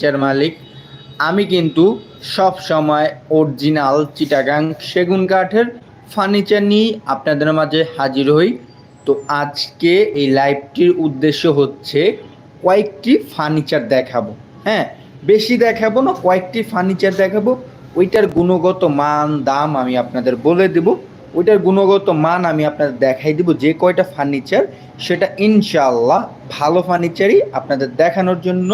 Furniture মালিক, আমি কিন্তু সব সময় অরিজিনাল চিটাগাং সেগুন কাঠের ফার্নিচার নিয়ে আপনাদের মাঝে হাজির হই। তো আজকে এই লাইভটির উদ্দেশ্য হচ্ছে কয়েকটি ফার্নিচার দেখাবো। হ্যাঁ বেশি দেখাবো না, কয়েকটি ফার্নিচার দেখাবো। ওইটার গুণগত মান, দাম আমি আপনাদের বলে দেব। ওইটার গুণগত মান আমি আপনাদের দেখাই দিব, যে কয়টা ফার্নিচার সেটা ইনশাল্লাহ ভালো ফার্নিচারই আপনাদের দেখানোর জন্য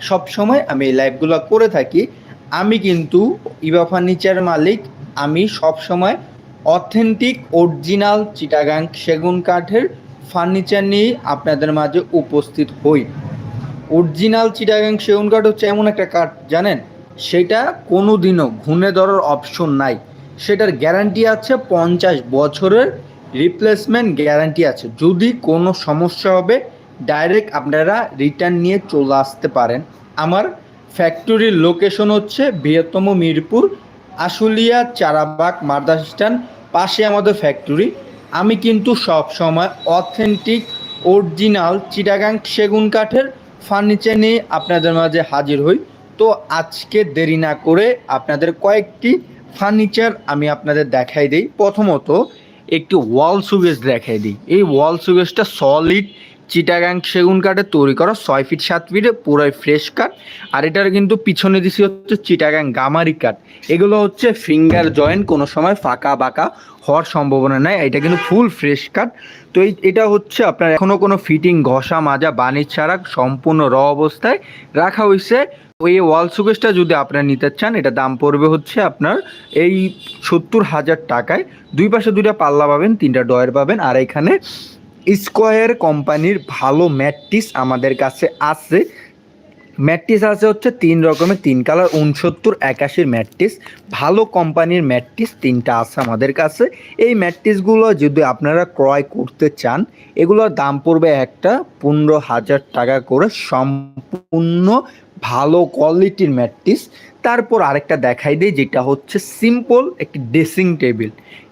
সব সময় আমি এই লাইভগুলো করে থাকি। আমি কিন্তু ইবা ফার্নিচার মালিক। আমি সব সময় অথেন্টিক অরিজিনাল চিটাগাং সেগুন কাঠের ফার্নিচার নিয়ে আপনাদের মাঝে উপস্থিত হই। অরিজিনাল চিটাগাং সেগুন কাঠ হচ্ছে এমন একটা কাঠ, জানেন? সেটা কোনো দিনও ঘুণে ধরার অপশন নাই। সেটার গ্যারান্টি আছে পঞ্চাশ বছরের রিপ্লেসমেন্ট গ্যারান্টি আছে। যদি কোনো সমস্যা হবে ডাইরেক্ট আপনারা রিটার্ন নিয়ে চলে আসতে পারেন। আমার ফ্যাক্টরির লোকেশন হচ্ছে বৃহত্তম মিরপুর, আশুলিয়া, চারাবাগ মার্দাস স্ট্যান্ড পাশে আমাদের ফ্যাক্টরি আমি কিন্তু সব সময় অথেন্টিক অরিজিনাল চিটাগাং সেগুন কাঠের ফার্নিচার নিয়ে আপনাদের মাঝে হাজির হই। তো আজকে দেরি না করে আপনাদের কয়েকটি ফার্নিচার আমি আপনাদের দেখাই দিই। প্রথমত একটি ওয়াল সুগেজ দেখাই দিই। এই ওয়াল সুগেজটা সলিড চিটাগাং সেগুন কাঠের তৈরি করা ছয় ফিট, সাত ফিটে পুরোই ফ্রেশ কাঠ। আর এটার কিন্তু পিছনে দিছি হচ্ছে চিটাগাং গামারি কাঠ। এগুলো হচ্ছে ফিঙ্গার জয়েন্ট কোনো সময় ফাঁকা বাঁকা হওয়ার সম্ভাবনা নাই। এটা কিন্তু ফুল ফ্রেশ কাঠ। তো এই, এটা হচ্ছে আপনার এখনও কোনো ফিটিং ঘষা, মাজা বানির ছাড়া সম্পূর্ণ র অবস্থায় রাখা হয়েছে ওই ওয়াল সুকেসটা যদি আপনারা নিতে চান, এটা দাম পড়বে হচ্ছে আপনার এই সত্তর হাজার টাকায়। দুই পাশে দুইটা পাল্লা পাবেন, তিনটা ডয়ের পাবেন। আর এখানে স্কোয়ার কোম্পানির ভালো ম্যাট্রিস আমাদের কাছে আছে। ম্যাট্রিস আছে হচ্ছে তিন রকমের, তিন কালার উনসত্তর একাশির ম্যাট্রিস ভালো কোম্পানির ম্যাট্রিস তিনটা আছে আমাদের কাছে। এই ম্যাট্রিসগুলো যদি আপনারা ক্রয় করতে চান, এগুলোর দাম পড়বে একটা পনেরো হাজার টাকা করে সম্পূর্ণ ভালো কোয়ালিটির ম্যাট্রিস তারপর আরেকটা দেখাই দিই, যেটা হচ্ছে সিম্পল একটি ড্রেসিং টেবিল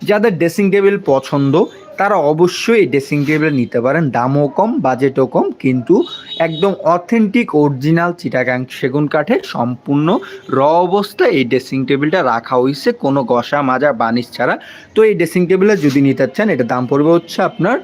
যাদের ড্রেসিং টেবিল পছন্দ তারা অবশ্যই এই ড্রেসিং টেবিল নিতে পারেন। দামও কম বাজেটও কম, কিন্তু একদম অথেন্টিক অরিজিনাল চিটাগাং সেগুন কাঠের সম্পূর্ণ র অবস্থায় এই ড্রেসিং টেবিলটা রাখা হয়েছে কোনো গসা মাজা, বানিশ ছাড়া। তো এই ড্রেসিং টেবিলে যদি নিতে চান এটা দাম পড়বে হচ্ছে আপনার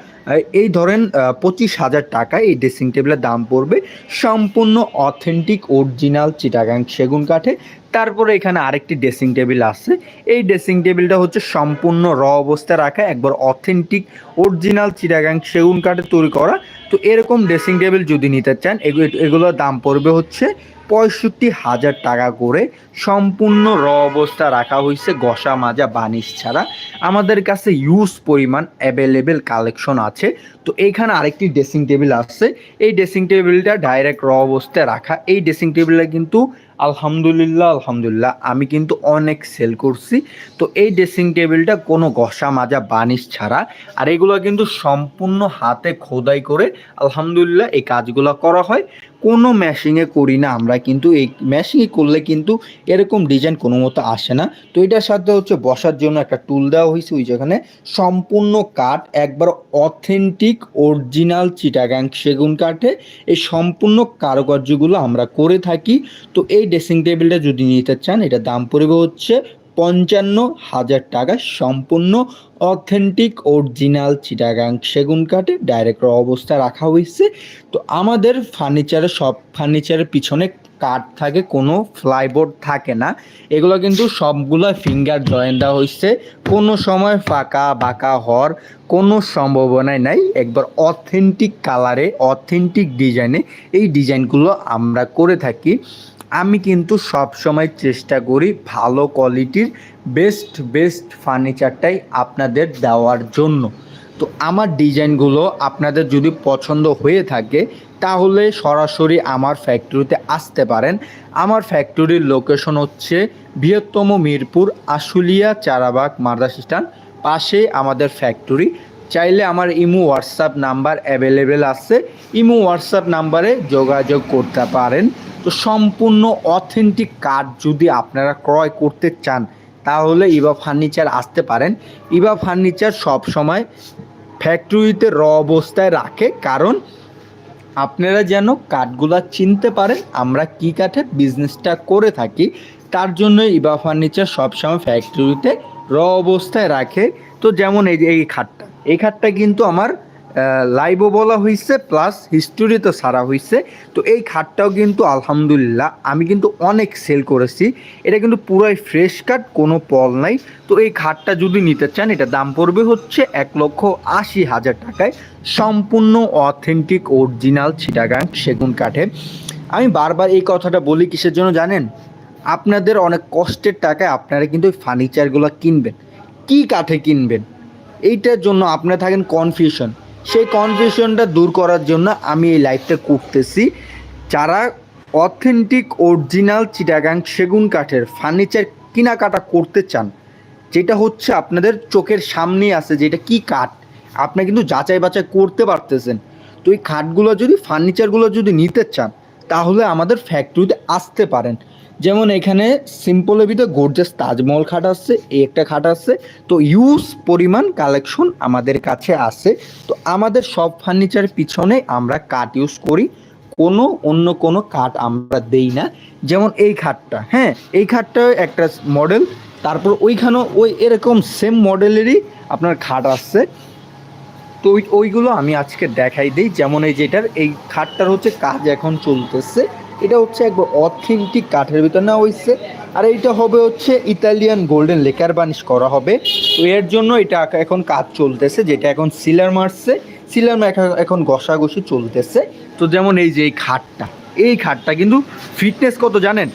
এই ধরেন পঁচিশ হাজার টাকায় এই ড্রেসিং টেবিলের দাম পড়বে সম্পূর্ণ অথেন্টিক অরিজিনাল চিটাগাং সেগুন কাঠে তারপরে এখানে আরেকটি ড্রেসিং টেবিল আছে। এই ড্রেসিং টেবিলটা হচ্ছে সম্পূর্ণ র অবস্থায় রাখা, একবার অথেন্টিক, অরিজিনাল চিরাগাং সেগুন কাঠে তৈরি করা। তো এরকম ড্রেসিং টেবিল যদি নিতে চান, এগু- এগুলোর দাম পড়বে হচ্ছে পঁয়ষট্টি হাজার টাকা করে সম্পূর্ণ র অবস্থা রাখা হয়েছে গসা মাজা বানিশ ছাড়া। আমাদের কাছে ইউজ পরিমাণ অ্যাভেলেবেল কালেকশন আছে। তো এইখানে আরেকটি ড্রেসিং টেবিল আছে। এই ড্রেসিং টেবিলটা ডাইরেক্ট র অবস্থায় রাখা। এই ড্রেসিং টেবিলটা কিন্তু আলহামদুলিল্লাহ আলহামদুলিল্লাহ, আমি কিন্তু অনেক সেল করছি। তো এই ড্রেসিং টেবিলটা কোনো ঘষা মাজা বানিশ ছাড়া। আর এগুলো কিন্তু সম্পূর্ণ হাতে খোদাই করে আলহামদুলিল্লাহ এই কাজগুলো করা হয়। কোনো ম্যাশিংয়ে করি না আমরা, কিন্তু এই ম্যাশিংয়ে করলে কিন্তু এরকম ডিজাইন কোনো মতো আসে না। তো এটার সাথে হচ্ছে বসার জন্য একটা টুল দেওয়া হয়েছে, ওই যেখানে সম্পূর্ণ কাঠ, একবার অথেন্টিক অরিজিনাল চিটাগাং সেগুন কাঠে, এই সম্পূর্ণ কারুকার্যগুলো আমরা করে থাকি। তো এই ড্রেসিং টেবিলটা যদি নিতে চান এটা দাম পড়বে হচ্ছে পঞ্চান্ন হাজার টাকা সম্পূর্ণ অথেন্টিক অরিজিনাল চিটাগাং সেগুন কাঠে ডাইরেক্ট অবস্থায় রাখা হয়েছে। তো আমাদের ফার্নিচারের সব ফার্নিচারের পিছনে কাঠ থাকে, কোনো ফ্লাইবোর্ড থাকে না। এগুলো কিন্তু সবগুলো ফিঙ্গার জয়েন দেওয়া হয়েছে। কোনো সময় ফাঁকা, বাঁকা হওয়ার কোনো সম্ভাবনাই নাই। একবার অথেন্টিক কালারে অথেন্টিক ডিজাইনে এই ডিজাইনগুলো আমরা করে থাকি। আমি কিন্তু সব সময় চেষ্টা করি ভালো কোয়ালিটির বেস্ট বেস্ট ফার্নিচারটাই আপনাদের দেওয়ার জন্য। তো আমার ডিজাইনগুলো আপনাদের যদি পছন্দ হয়ে থাকে, তাহলে সরাসরি আমার ফ্যাক্টরিতে আসতে পারেন। আমার ফ্যাক্টরির লোকেশন হচ্ছে বৃহত্তম মিরপুর আশুলিয়া চারাবাগ মার্দাস স্ট্যান্ড পাশে আমাদের ফ্যাক্টরি চাইলে আমার ইমো হোয়াটসঅ্যাপ নাম্বার অ্যাভেলেবেল আছে। ইমো হোয়াটসঅ্যাপ নাম্বারে যোগাযোগ করতে পারেন। তো সম্পূর্ণ অথেন্টিক কাঠ যদি আপনারা ক্রয় করতে চান, তাহলে ইবা ফার্নিচার আসতে পারেন। ইবা ফার্নিচার সব সময় ফ্যাক্টরিতে র অবস্থায় রাখে, কারণ আপনারা যেন কাঠগুলা চিনতে পারেন, আমরা কি কাঠের বিজনেসটা করে থাকি। তার জন্য ইবা ফার্নিচার সবসময় ফ্যাক্টরিতে র অবস্থায় রাখে। তো যেমন এই যে এই খাটটা। এই খাটটা কিন্তু আমার লাইভও বলা হয়েছে প্লাস হিস্টোরিতে সারা হয়েছে তো এই খাটটাও কিন্তু আলহামদুলিল্লাহ আমি কিন্তু অনেক সেল করেছি। এটা কিন্তু পুরাই ফ্রেশ কাঠ কোনো পল নাই। তো এই খাটটা যদি নিতে চান, এটা দাম পড়বে হচ্ছে এক লক্ষ আশি হাজার টাকায়। সম্পূর্ণ অথেন্টিক অরিজিনাল চিটাগাং সেগুন কাঠে আমি বারবার এই কথাটা বলি কিসের জন্য জানেন? আপনাদের অনেক কষ্টের টাকায় আপনারা কিন্তু ওই ফার্নিচারগুলো কিনবেন। কি কাঠে কিনবেন? এইটার জন্য আপনারা থাকেন কনফিউশন সেই কনফিউশনটা দূর করার জন্য আমি এই লাইভটা করতেছি। যারা অথেন্টিক অরিজিনাল চিটাগাং সেগুন কাঠের ফার্নিচার কেনাকাটা করতে চান, যেটা হচ্ছে আপনাদের চোখের সামনেই আছে যেটা কি কাঠ আপনি কিন্তু যাচাই বাছাই করতে পারতেছেন। তো এই খাটগুলো যদি ফার্নিচারগুলো যদি নিতে চান, তাহলে আমাদের ফ্যাক্টরিতে আসতে পারেন। যেমন এখানে সিম্পলের ভিতরে গোর্জাস তাজমহল খাট আসছে, এই একটা খাট আসছে। তো ইউজ পরিমাণ কালেকশন আমাদের কাছে আছে। তো আমাদের সব ফার্নিচারের পিছনে আমরা কাঠ ইউজ করি। কোনো অন্য কোনো কাঠ আমরা দেই না। যেমন এই খাটটা হ্যাঁ এই খাটটা একটা মডেল তারপর ওইখানেও ওই এরকম সেম মডেলেরই আপনার খাট আসছে। তো ওই, ওইগুলো আমি আজকে দেখাই দিই। যেমন এই যেটার, এই খাটটার হচ্ছে কাজ এখন চলতেছে। এটা হচ্ছে একবার অথেন্টিক কাঠের ভিতর না হয়েছে। আর এইটা হবে হচ্ছে ইতালিয়ান গোল্ডেন লেকার বানিশ করা হবে। তো এর জন্য এটা এখন কাজ চলতেছে, যেটা এখন সিলার মারছে। সিলার এখন ঘষাঘষি চলতেছে। তো যেমন এই যে এই খাটটা এই খাটটা কিন্তু ফিটনেস কত জানেন?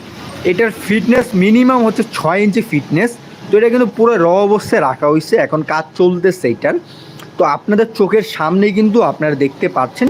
এটার ফিটনেস মিনিমাম হচ্ছে ছয় ইঞ্চি ফিটনেস তো এটা কিন্তু পুরো র অবস্থায় রাখা হয়েছে, এখন কাজ চলতেছে এটার। তো আপনাদের চোখের সামনে কিন্তু আপনারা দেখতে পাচ্ছেন,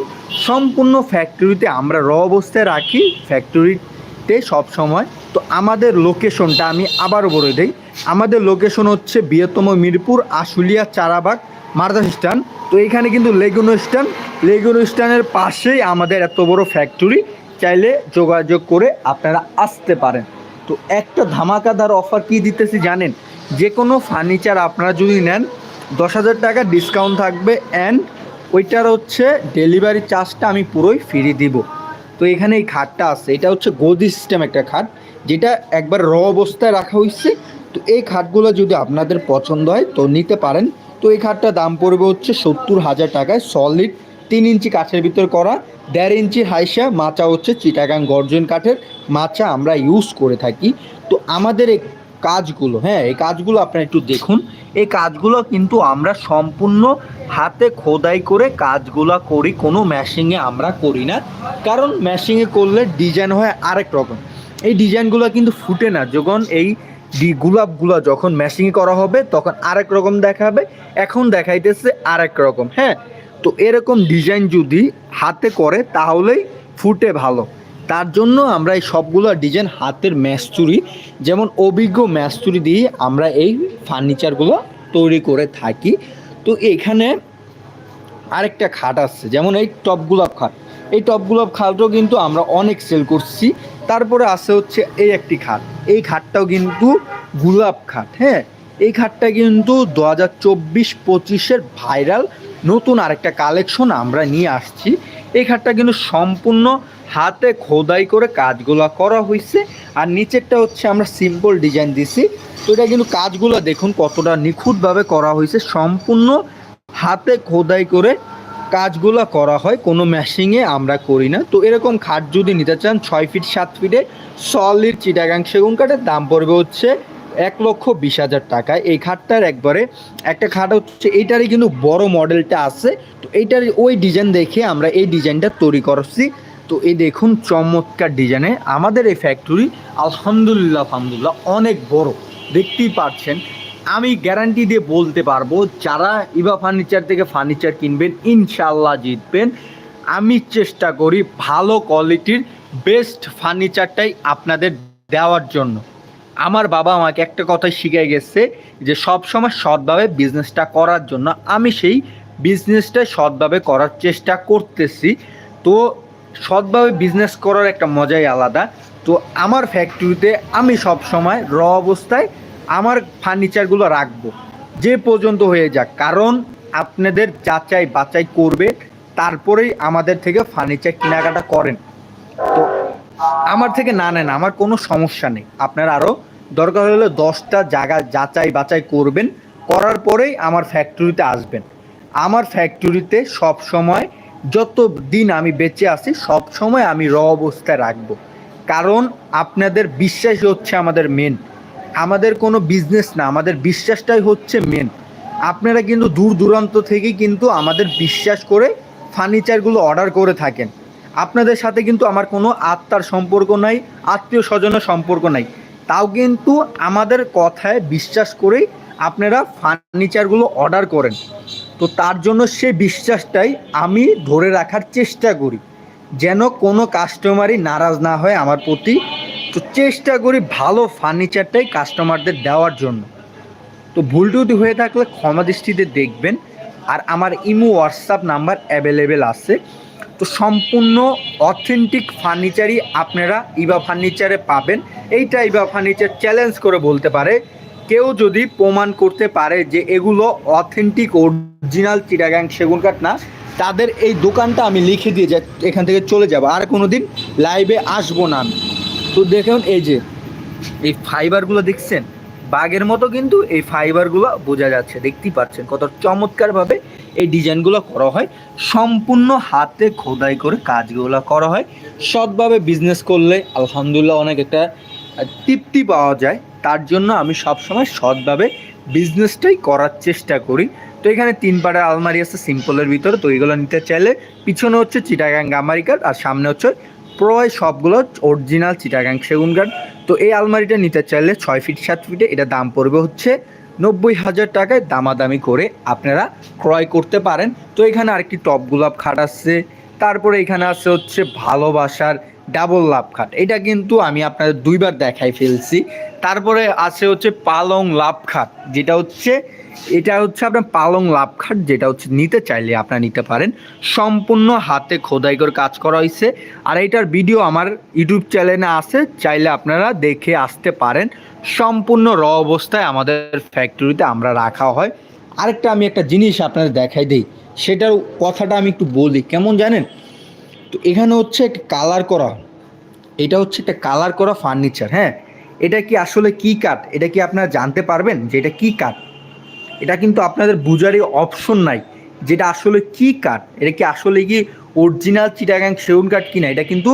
সম্পূর্ণ ফ্যাক্টরিতে আমরা র অবস্থায় রাখি ফ্যাক্টরিতে সব সময়। তো আমাদের লোকেশনটা আমি আবারও বলে দিই, আমাদের লোকেশন হচ্ছে বৃহত্তম মিরপুর, আশুলিয়া, চারাবাগ মার্দা স্ট্যান্ড তো এখানে কিন্তু লেগুনো স্ট্যান্ড লেগুনো স্ট্যান্ডের পাশেই আমাদের এত বড় ফ্যাক্টরি চাইলে যোগাযোগ করে আপনারা আসতে পারেন। তো একটা ধামাকাদার অফার কি দিতেছি জানেন? যে কোনো ফার্নিচার আপনারা যদি নেন দশ হাজার টাকা ডিসকাউন্ট থাকবে অ্যান্ড ওইটার হচ্ছে ডেলিভারি চার্জটা আমি পুরোই ফ্রি দিব। তো এখানে এই খাটটা আছে, এটা হচ্ছে গদি সিস্টেম একটা খাট, যেটা একবার র অবস্থায় রাখা হয়েছে। তো এই খাটগুলো যদি আপনাদের পছন্দ হয়, তো নিতে পারেন। তো এই খাটটা দাম পড়বে হচ্ছে সত্তর হাজার টাকায় সলিড তিন ইঞ্চি কাঠের ভিতর করা, দেড় ইঞ্চি হাইসা, মাচা হচ্ছে চিটাগাং গর্জন কাঠের, মাচা আমরা ইউজ করে থাকি। তো আমাদের কাজগুলো হ্যাঁ এই কাজগুলো আপনারা একটু দেখুন। এই কাজগুলো কিন্তু আমরা সম্পূর্ণ হাতে খোদাই করে কাজগুলো করি, কোনো ম্যাশিংয়ে আমরা করি না। কারণ ম্যাশিংয়ে করলে ডিজাইন হয় আরেক রকম। এই ডিজাইনগুলো কিন্তু ফুটে না। যখন এই ডি গোলাপগুলো যখন ম্যাশিংয়ে করা হবে, তখন আরেক রকম দেখাবে। এখন দেখাইতেছে আরেক রকম হ্যাঁ? তো এরকম ডিজাইন যদি হাতে করে, তাহলেই ফুটে ভালো। তার জন্য আমরা এই সবগুলো ডিজাইন হাতের ম্যাস্তুরি যেমন অভিজ্ঞ ম্যাস্তুরি দিয়ে আমরা এই ফার্নিচারগুলো তৈরি করে থাকি। তো এখানে আরেকটা খাট আসছে যেমন এই টপ গোলাপ খাট। এই টপ গোলাপ খাটও কিন্তু আমরা অনেক সেল করছি। তারপরে আছে হচ্ছে এই একটি খাট। এই খাটটাও কিন্তু গোলাপ খাট হ্যাঁ? এই খাটটা কিন্তু দু হাজার চব্বিশ পঁচিশের ভাইরাল নতুন আরেকটা কালেকশন আমরা নিয়ে আসছি। এই খাটটা কিন্তু সম্পূর্ণ হাতে খোদাই করে কাজগুলো করা হয়েছে আর নিচেরটা হচ্ছে আমরা সিম্পল ডিজাইন দিছি। তো এটা কিন্তু কাজগুলো দেখুন কতটা নিখুঁতভাবে করা হয়েছে সম্পূর্ণ হাতে খোদাই করে কাজগুলো করা হয়। কোনো ম্যাশিংয়ে আমরা করি না। তো এরকম খাট যদি নিতে চান, ছয় ফিট, সাত ফিটে সলিড চিটাগাং সেগুন কাঠের দাম পড়বে হচ্ছে এক লক্ষ বিশ হাজার টাকায় এই খাটটার একবারে একটা খাট হচ্ছে, এইটারই কিন্তু বড় মডেলটা আছে। তো এইটার ওই ডিজাইন দেখে আমরা এই ডিজাইনটা তৈরি করছি। তো এই দেখুন চমৎকার ডিজাইনে আমাদের এই ফ্যাক্টরি আলহামদুলিল্লাহ আলহামদুলিল্লাহ, অনেক বড়। দেখতেই পাচ্ছেন, আমি গ্যারান্টি দিয়ে বলতে পারব, যারা ইভা ফার্নিচার থেকে ফার্নিচার কিনবেন ইনশাল্লাহ জিতবেন। আমি চেষ্টা করি ভালো কোয়ালিটির বেস্ট ফার্নিচারটাই আপনাদের দেওয়ার জন্য। আমার বাবা আমাকে একটা কথাই শিখে গেছে যে সব সময় সৎভাবে বিজনেসটা করার জন্য আমি সেই বিজনেসটা সৎভাবে করার চেষ্টা করতেছি। তো সৎভাবে বিজনেস করার একটা মজাই আলাদা। তো আমার ফ্যাক্টরিতে আমি সব সময় র অবস্থায় আমার ফার্নিচারগুলো রাখব। যে পর্যন্ত হয়ে যাক। কারণ আপনাদের যাচাই বাছাই করবে, তারপরেই আমাদের থেকে ফার্নিচার কেনাকাটা করেন। তো আমার থেকে না নেন, আমার কোনো সমস্যা নেই। আপনার আরও দরকার হলে দশটা জায়গা যাচাই বাছাই করবেন, করার পরেই আমার ফ্যাক্টরিতে আসবেন। আমার ফ্যাক্টরিতে সব সময় যত দিন আমি বেঁচে আছি, সব সময় আমি র অবস্থায় রাখব। কারণ আপনাদের বিশ্বাস হচ্ছে আমাদের মেন আমাদের কোনো বিজনেস না, আমাদের বিশ্বাসটাই হচ্ছে মেন আপনারা কিন্তু দূর দূরান্ত থেকে কিন্তু আমাদের বিশ্বাস করে ফার্নিচারগুলো অর্ডার করে থাকেন। আপনাদের সাথে কিন্তু আমার কোনো আত্মার সম্পর্ক নাই, আত্মীয় স্বজনের সম্পর্ক নাই। তাও কিন্তু আমাদের কথায় বিশ্বাস করেই আপনারা ফার্নিচারগুলো অর্ডার করেন। তো তার জন্য সে বিশ্বাসটাই আমি ধরে রাখার চেষ্টা করি, যেন কোনো কাস্টমারই নারাজ না হয় আমার প্রতি। তো চেষ্টা করি ভালো ফার্নিচারটাই কাস্টমারদের দেওয়ার জন্য। তো ভুল টুটি হয়ে থাকলে ক্ষমা দৃষ্টিতে দেখবেন, আর আমার ইমো, হোয়াটসঅ্যাপ নাম্বার অ্যাভেলেবেল আছে। তো সম্পূর্ণ অথেন্টিক ফার্নিচারই আপনারা ইবা ফার্নিচারে পাবেন। এইটা ইবা ফার্নিচার চ্যালেঞ্জ করে বলতে পারে কেউ যদি প্রমাণ করতে পারে যে এগুলো অথেন্টিক অরিজিনাল চিটাগাং সেগুন কাঠ না, তাদের এই দোকানটা আমি লিখে দিয়ে যা এখান থেকে চলে যাব। আর কোনো দিন লাইভে আসব না আমি। তো দেখুন এই যে, এই ফাইবারগুলো দেখছেন? বাঘের মতো কিন্তু এই ফাইবারগুলো বোঝা যাচ্ছে। দেখতেই পাচ্ছেন কত চমৎকারভাবে এই ডিজাইনগুলো করা হয়। সম্পূর্ণ হাতে খোদাই করে কাজগুলো করা হয়। সৎভাবে বিজনেস করলে আলহামদুলিল্লাহ অনেক একটা তৃপ্তি পাওয়া যায়। তার জন্য আমি সবসময় সৎভাবে বিজনেসটাই করার চেষ্টা করি। তো এখানে তিন পাড়ের আলমারি আছে সিম্পলের ভিতরে। তো এইগুলো নিতে চাইলে পিছনে হচ্ছে চিটাগাং গামারি কাঠ আর সামনে হচ্ছে প্রায় সবগুলো অরিজিনাল চিটাগাং সেগুন কাঠ তো এই আলমারিটা নিতে চাইলে ছয় ফিট সাত ফিটে এটা দাম পড়বে হচ্ছে নব্বই হাজার টাকায় দামাদামি করে আপনারা ক্রয় করতে পারেন। তো এখানে আরেকটি টপ গোলাপ খাট আছে। তারপরে এখানে আছে হচ্ছে ভালোবাসার ডাবল লাভ খাট। এটা কিন্তু আমি আপনাদের দুইবার দেখাই ফেলছি। তারপরে আছে হচ্ছে পালং লাভ খাট, যেটা হচ্ছে, এটা হচ্ছে আপনার পালং লাভ খাট, যেটা হচ্ছে নিতে চাইলে আপনারা নিতে পারেন। সম্পূর্ণ হাতে খোদাই করে কাজ করা হয়েছে। আর এটার ভিডিও আমার ইউটিউব চ্যানেলে আছে, চাইলে আপনারা দেখে আসতে পারেন। সম্পূর্ণ র অবস্থায় আমাদের ফ্যাক্টরিতে আমরা রাখা হয়। আরেকটা আমি একটা জিনিস আপনাদের দেখাই দিই, সেটার কথাটা আমি একটু বলি। কেমন জানেন? তো এখানে হচ্ছে একটা কালার করা, এটা হচ্ছে একটা কালার করা ফার্নিচার হ্যাঁ? এটা কি আসলে কি কাঠ? এটা কি আপনারা জানতে পারবেন যে এটা কি কাঠ? এটা কিন্তু আপনাদের বুঝারই অপশন নাই যেটা আসলে কি কাঠ? এটা কি আসলে কি অরিজিনাল চিটাগাং সেগুন কাঠ কিনা? এটা কিন্তু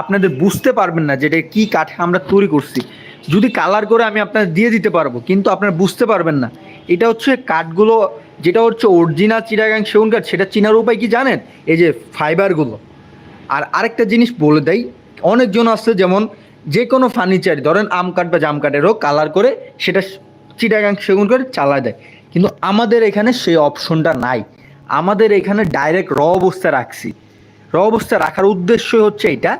আপনাদের বুঝতে পারবেন না যে এটা কি কাঠে আমরা তৈরি করছি। যদি কালার করে আমি আপনাদের দিয়ে দিতে পারব, কিন্তু আপনারা বুঝতে পারবেন না। এটা হচ্ছে কাঠগুলো, যেটা হচ্ছে অরিজিনাল চিটাগাং সেগুন কাঠ, সেটা চিনার উপায় কি জানেন? এই যে ফাইবারগুলো আর আরেকটা জিনিস বলে দেয় অনেকজন আছে যেমন যে কোনো ফার্নিচার ধরেন আম কাঠ বা জাম কাঠেরও কালার করে সেটা চিটাগাং সেগুন করে চালায় দেয়। কিন্তু আমাদের এখানে সেই অপশনটা নাই। আমাদের এখানে ডাইরেক্ট র অবস্থা রাখছি। র অবস্থা রাখার উদ্দেশ্য হচ্ছে এটা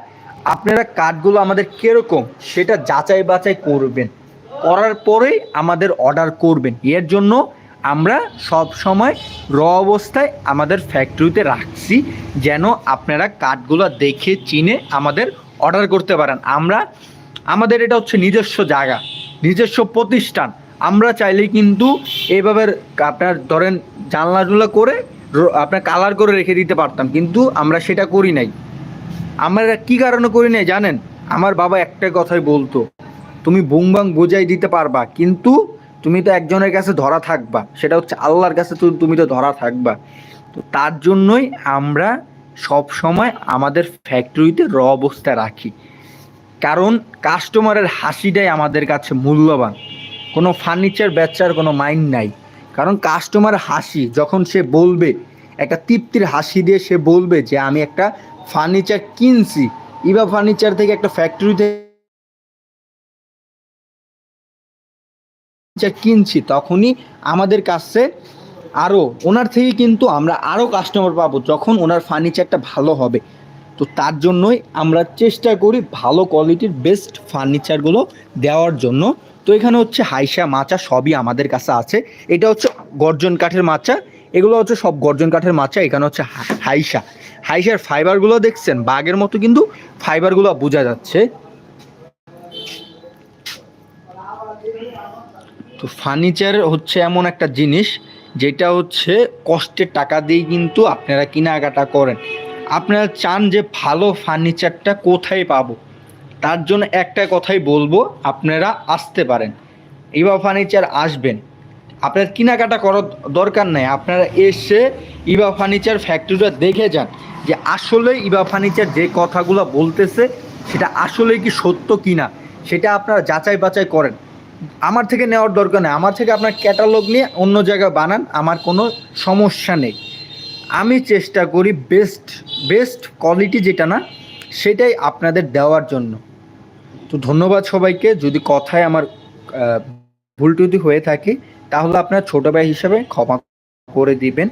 আপনারা কাঠগুলো আমাদের কীরকম সেটা যাচাই বাছাই করবেন। করার পরেই আমাদের অর্ডার করবেন। এর জন্য আমরা সব সময় র অবস্থায় আমাদের ফ্যাক্টরিতে রাখছি যেন আপনারা কাঠগুলো দেখে, চিনে আমাদের অর্ডার করতে পারেন। আমরা, আমাদের এটা হচ্ছে নিজস্ব জায়গা, নিজস্ব প্রতিষ্ঠান। আমরা চাইলেই কিন্তু এভাবে আপনার ধরেন জানলাগুলো করে আপনার কালার করে রেখে দিতে পারতাম, কিন্তু আমরা সেটা করি নাই। আমরা কি কারণে করি নাই জানেন? আমার বাবা একটাই কথাই বলতো, তুমি বুংবাং বোঝাই দিতে পারবা, কিন্তু তুমি তো একজনের কাছে ধরা থাকবা। সেটা হচ্ছে আল্লাহর কাছে তুমি তো ধরা থাকবা। তো তার জন্যই আমরা সব সময় আমাদের ফ্যাক্টরিতে র অবস্থায় রাখি। কারণ কাস্টমারের হাসিটাই আমাদের কাছে মূল্যবান। কোনো ফার্নিচার বেচার কোনো মাইন্ড নাই। কারণ কাস্টমার হাসি, যখন সে বলবে, একটা তৃপ্তির হাসি দিয়ে সে বলবে যে, আমি একটা ফার্নিচার কিনছি। ইবা ফার্নিচার থেকে একটা ফ্যাক্টরিতে কিনছি। তখনই আমাদের কাছে আরও ওনার থেকে কিন্তু আমরা আরও কাস্টমার পাবো যখন ওনার ফার্নিচারটা ভালো হবে। তো তার জন্যই আমরা চেষ্টা করি ভালো কোয়ালিটির বেস্ট ফার্নিচারগুলো দেওয়ার জন্য। তো এখানে হচ্ছে হাইসা মাচা সবই আমাদের কাছে আছে। এটা হচ্ছে গর্জন কাঠের মাচা। এগুলো হচ্ছে সব গর্জন কাঠের মাচা, এখানে হচ্ছে হাইসা। হাইসার ফাইবারগুলো দেখছেন? বাঘের মতো কিন্তু ফাইবারগুলো বোঝা যাচ্ছে। তো ফার্নিচার হচ্ছে এমন একটা জিনিস, যেটা হচ্ছে কষ্টের টাকা দিয়ে কিন্তু আপনারা কেনাকাটা করেন। আপনারা চান যে ভালো ফার্নিচারটা কোথায় পাবো? তার জন্য একটা কথাই বলব, আপনারা আসতে পারেন। ইবা ফার্নিচার আসবেন। আপনার কেনাকাটা করার দরকার নেই। আপনারা এসে ইবা ফার্নিচার ফ্যাক্টরিটা দেখে যান যে আসলে ইবা ফার্নিচার যে কথাগুলো বলতেছে, সেটা আসলে কি সত্য কিনা, সেটা আপনারা যাচাই বাছাই করেন। আমার থেকে নেওয়ার দরকার নেই। আমার থেকে আপনার ক্যাটালগ নিয়ে অন্য জায়গায় বানান, আমার কোনো সমস্যা নেই। আমি চেষ্টা করি বেস্ট বেস্ট কোয়ালিটি যেটা না, সেটাই আপনাদের দেওয়ার জন্য। তো ধন্যবাদ সবাইকে। যদি কথায় আমার ভুল টুটি হয়ে থাকে, তাহলে আপনার ছোট ভাই হিসাবে ক্ষমা করে দিবেন।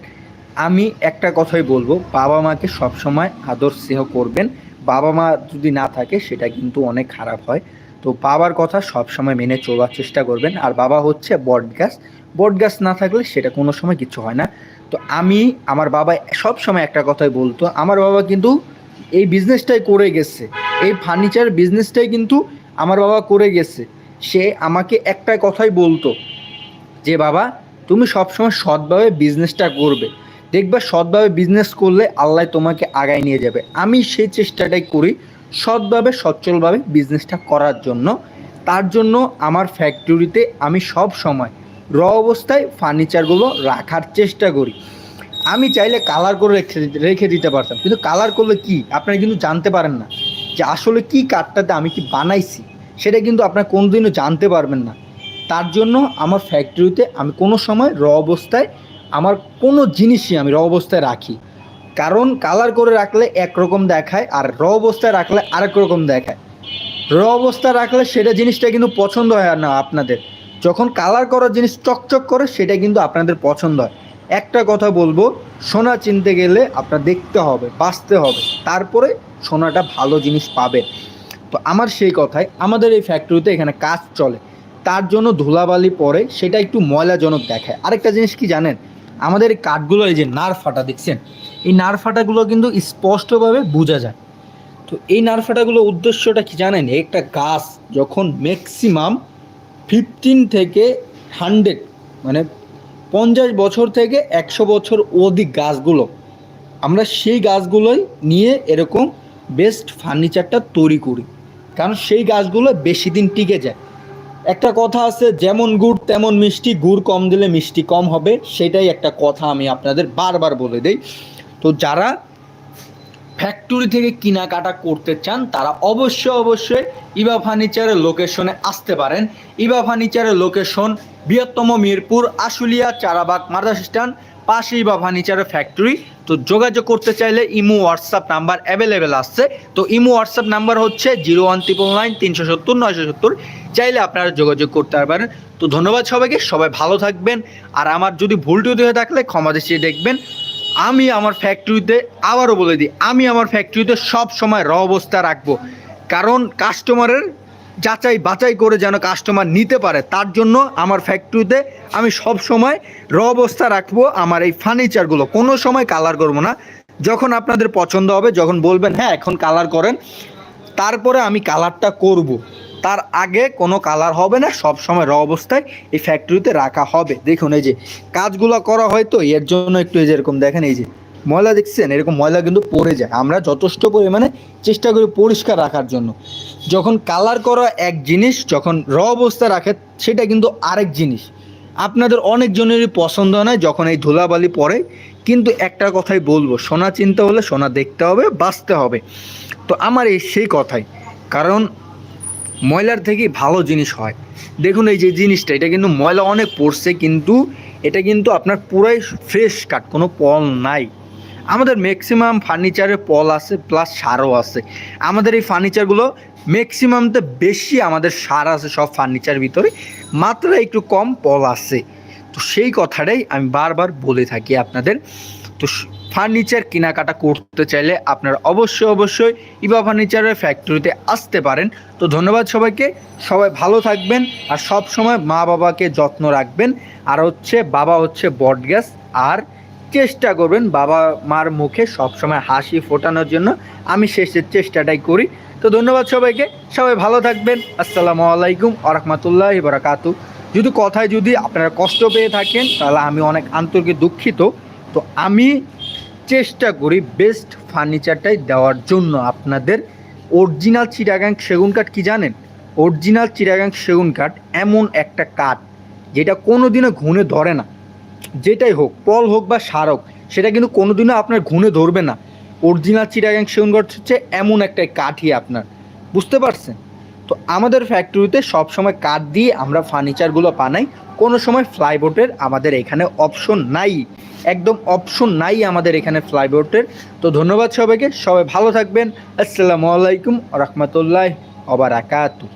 আমি একটা কথাই বলব, বাবা মাকে সবসময় আদর স্নেহ করবেন। বাবা মা যদি না থাকে, সেটা কিন্তু অনেক খারাপ হয়। তো বাবার কথা সব সময় মেনে চলার চেষ্টা করবেন। আর বাবা হচ্ছে বট গাছ বট গাছ না থাকলে সেটা কোনো সময় কিছু হয় না। তো আমি, আমার বাবা সব সময় একটা কথাই বলতো, আমার বাবা কিন্তু এই বিজনেসটাই করে গেছে। এই ফার্নিচার বিজনেসটাই কিন্তু আমার বাবা করে গেছে। সে আমাকে একটা কথাই বলতো, যে বাবা, তুমি সবসময় সৎভাবে বিজনেসটা করবে। দেখবে সৎভাবে বিজনেস করলে আল্লাহ তোমাকে আগায় নিয়ে যাবে। আমি সেই চেষ্টাটাই করি। সৎভাবে, সচ্ছলভাবে বিজনেসটা করার জন্য। তার জন্য আমার ফ্যাক্টরিতে আমি সব সময় র অবস্থায় ফার্নিচারগুলো রাখার চেষ্টা করি। আমি চাইলে কালার করে রেখে রেখে দিতে পারতাম। কিন্তু কালার করলে কি? আপনারা কিন্তু জানতে পারেন না যে আসলে কি কাঠটাতে আমি কি বানাইছি। সেটা কিন্তু আপনারা কোনোদিনও জানতে পারবেন না। তার জন্য আমার ফ্যাক্টরিতে আমি কোনো সময় র অবস্থায় আমার কোনো জিনিসই আমি র অবস্থায় রাখি। কারণ কালার করে রাখলে একরকম দেখায় আর র অবস্থায় রাখলে আরেক রকম দেখায়। র অবস্থায় রাখলে সেটা জিনিসটা কিন্তু পছন্দ হয় না আপনাদের। যখন কালার করা জিনিস চকচক করে, সেটা কিন্তু আপনাদের পছন্দ হয়। একটা কথা বলব, সোনা চিনতে গেলে আপনার দেখতে হবে, বাঁচতে হবে। তারপরে সোনাটা ভালো জিনিস পাবে। তো আমার সেই কথাই, আমাদের এই ফ্যাক্টরিতে এখানে কাজ চলে। তার জন্য ধুলাবালি পরে, সেটা একটু ময়লাজনক দেখায়। আরেকটা জিনিস কি জানেন? আমাদের কাঠগুলো, এই যে নার ফাটা, দেখছেন? এই নারফাটাগুলো কিন্তু স্পষ্টভাবে বোঝা যায়। তো এই নার ফাটাগুলোর উদ্দেশ্যটা কি জানেন? একটা গাছ যখন ম্যাক্সিমাম ফিফটিন থেকে হান্ড্রেড মানে পঞ্চাশ বছর থেকে একশো বছর অধিক গাছগুলো, আমরা সেই গাছগুলোই নিয়ে এরকম বেস্ট ফার্নিচারটা তৈরি করি। কারণ সেই গাছগুলো বেশি দিন টিকে যায়। একটা কথা আছে, যেমন গুড় তেমন মিষ্টি, গুড় কম দিলে মিষ্টি কম হবে, সেটাই একটা কথা আমি আপনাদের বারবার বলে দেই। তো যারা ফ্যাক্টরি থেকে কেনাকাটা করতে চান, তারা অবশ্যই অবশ্যই ইবা ফার্নিচারের লোকেশনে আসতে পারেন। ইবা ফার্নিচারের লোকেশন বৃহত্তম মিরপুর, আশুলিয়া, চারাবাগ, মাদ্রাস স্ট্যান্ড পাশে ইবা ফার্নিচারের ফ্যাক্টরি তো যোগাযোগ করতে চাইলে ইমো হোয়াটসঅ্যাপ নাম্বার অ্যাভেলেবেল আসছে। তো ইমো হোয়াটসঅ্যাপ নাম্বার হচ্ছে জিরো ওয়ান ট্রিপল নাইন তিনশো সত্তর নয়শো সত্তর। চাইলে আপনারা যোগাযোগ করতে পারেন। তো ধন্যবাদ সবাইকে, সবাই ভালো থাকবেন। আর আমার যদি ভুল টুটি হয়ে থাকলে ক্ষমা দৃষ্টিতে দেখবেন। আমি আমার ফ্যাক্টরিতে আবারও বলে দিই, আমি আমার ফ্যাক্টরিতে সব সময় র অবস্থা রাখব। কারণ কাস্টমারের যাচাই বাছাই করে যেন কাস্টমার নিতে পারে, তার জন্য আমার ফ্যাক্টরিতে আমি সব সময় র অবস্থা রাখব আমার এই ফার্নিচারগুলো কোনো সময় কালার করব না। যখন আপনাদের পছন্দ হবে, যখন বলবেন হ্যাঁ এখন কালার করেন, তারপরে আমি কালারটা করব। তার আগে কোনো কালার হবে না সব সময় র অবস্থায় এই ফ্যাক্টরিতে রাখা হবে। দেখুন এই যে কাজগুলো করা হয় তো, এর জন্য একটু এই যে এরকম দেখেন এই যে ময়লা দেখছেন? এরকম ময়লা কিন্তু পড়ে যায়। আমরা যথেষ্ট পরিমাণে চেষ্টা করি পরিষ্কার রাখার জন্য। যখন কালার করা এক জিনিস, যখন র অবস্থায় রাখে, সেটা কিন্তু আরেক জিনিস। আপনাদের অনেকজনেরই পছন্দ নয় যখন এই ধুলাবালি পড়ে, কিন্তু একটা কথাই বলব, সোনা চিনতে হলে সোনা দেখতে হবে, বাঁচতে হবে। তো আমার এই সেই কথাই। কারণ ময়লার থেকে ভালো জিনিস হয়। দেখুন এই যে জিনিসটা, এটা কিন্তু ময়লা অনেক পড়ছে, কিন্তু এটা কিন্তু আপনার পুরাই ফ্রেশ কাঠ, কোনো পল নাই। আমাদের ম্যাক্সিমাম ফার্নিচারে পল আছে প্লাস সারও আছে। আমাদের এই ফার্নিচারগুলো ম্যাক্সিমামতে বেশি আমাদের সার আছে সব ফার্নিচার ভিতরে, মাত্র একটু কম পল আছে। তো সেই কথাটাই আমি বারবার বলে থাকি আপনাদের। তো ফার্নিচার কেনাকাটা করতে চাইলে আপনারা অবশ্যই অবশ্যই ইবা ফার্নিচারের ফ্যাক্টরিতে আসতে পারেন। তো ধন্যবাদ সবাইকে। সবাই ভালো থাকবেন আর সব সময় মা বাবাকে যত্ন রাখবেন। আর হচ্ছে বাবা হচ্ছে বট গ্যাস। আর চেষ্টা করবেন বাবা মার মুখে সবসময় হাসি ফোটানোর জন্য। আমি শেষের চেষ্টাটাই করি। তো ধন্যবাদ সবাইকে। সবাই ভালো থাকবেন। আসসালামু আলাইকুম আ রহমতুল্লাহ বরাকাতু যদি কথায় যদি আপনারা কষ্ট পেয়ে থাকেন, তাহলে আমি অনেক আন্তরিক দুঃখিত। তো আমি চেষ্টা করি বেস্ট ফার্নিচারটাই দেওয়ার জন্য আপনাদের। অরিজিনাল চিটাগাং সেগুন কাঠ কি জানেন? অরিজিনাল চিটাগাং সেগুন কাঠ এমন একটা কাঠ যেটা কোনো দিনও ঘুণে ধরে না। যেটাই হোক পল হোক বা সার হোক সেটা কিন্তু কোনোদিনও আপনার ঘুণে ধরবে না। অরিজিনাল চিটাগাং সেগুন কাঠ হচ্ছে এমন একটা কাঠই আপনার। বুঝতে পারছেন? তো আমাদের ফ্যাক্টরিতে সবসময় কাঠ দিয়ে আমরা ফার্নিচারগুলো বানাই। কোনো সময় ফ্লাইবোর্ডের আমাদের এখানে অপশন নাই। একদম অপশন নাই আমাদের এখানে ফ্লাইবোর্ডের তো ধন্যবাদ সবাইকে, সবাই ভালো থাকবেন। আসসালামু আলাইকুম রহমতুল্লাহ অবরাকাতু